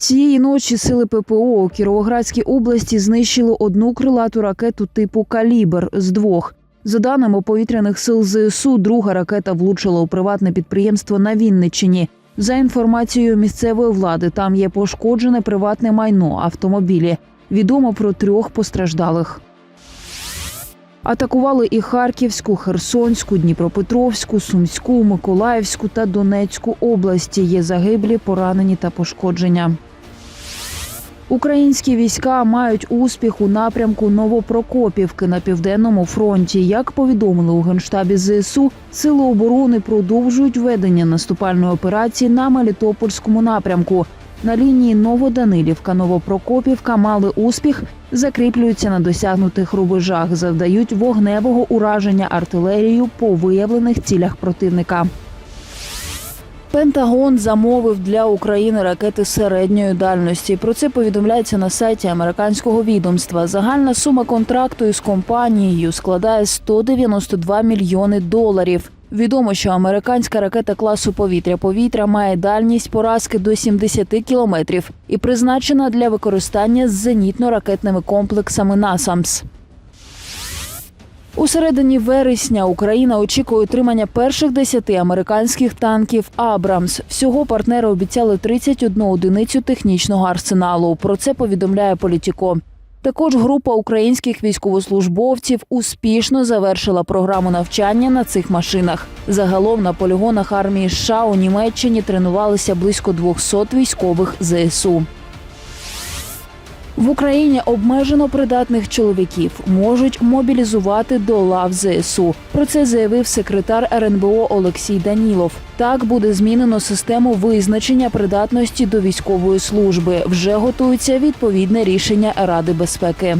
Цієї ночі сили ППО у Кіровоградській області знищили одну крилату ракету типу Калібр з двох. За даними повітряних сил ЗСУ, друга ракета влучила у приватне підприємство на Вінниччині. За інформацією місцевої влади, там є пошкоджене приватне майно автомобілі. Відомо про трьох постраждалих. Атакували і Харківську, Херсонську, Дніпропетровську, Сумську, Миколаївську та Донецьку області. Є загиблі, поранені та пошкодження. Українські війська мають успіх у напрямку Новопрокопівки на південному фронті. Як повідомили у генштабі ЗСУ, сили оборони продовжують ведення наступальної операції на Мелітопольському напрямку. На лінії Новоданилівка Новопрокопівка мали успіх, закріплюються на досягнутих рубежах, завдають вогневого ураження артилерією по виявлених цілях противника. Пентагон замовив для України ракети середньої дальності. Про це повідомляється на сайті американського відомства. Загальна сума контракту із компанією складає 192 мільйони доларів. Відомо, що американська ракета класу повітря-повітря має дальність поразки до 70 кілометрів і призначена для використання з зенітно-ракетними комплексами «Насамс». У середині вересня Україна очікує отримання перших 10 американських танків Абрамс. Всього партнери обіцяли 31 одиницю технічного арсеналу. Про це повідомляє Політіко. Також група українських військовослужбовців успішно завершила програму навчання на цих машинах. Загалом на полігонах армії США у Німеччині тренувалися близько 200 військових ЗСУ. В Україні обмежено придатних чоловіків можуть мобілізувати до лав ЗСУ. Про це заявив секретар РНБО Олексій Данілов. Так буде змінено систему визначення придатності до військової служби. Вже готується відповідне рішення Ради безпеки.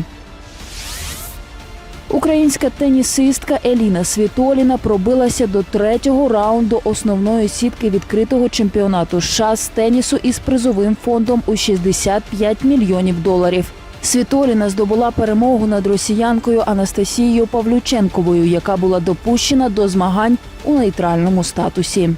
Українська тенісистка Еліна Світоліна пробилася до третього раунду основної сітки відкритого чемпіонату США з тенісу із призовим фондом у 65 мільйонів доларів. Світоліна здобула перемогу над росіянкою Анастасією Павлюченковою, яка була допущена до змагань у нейтральному статусі.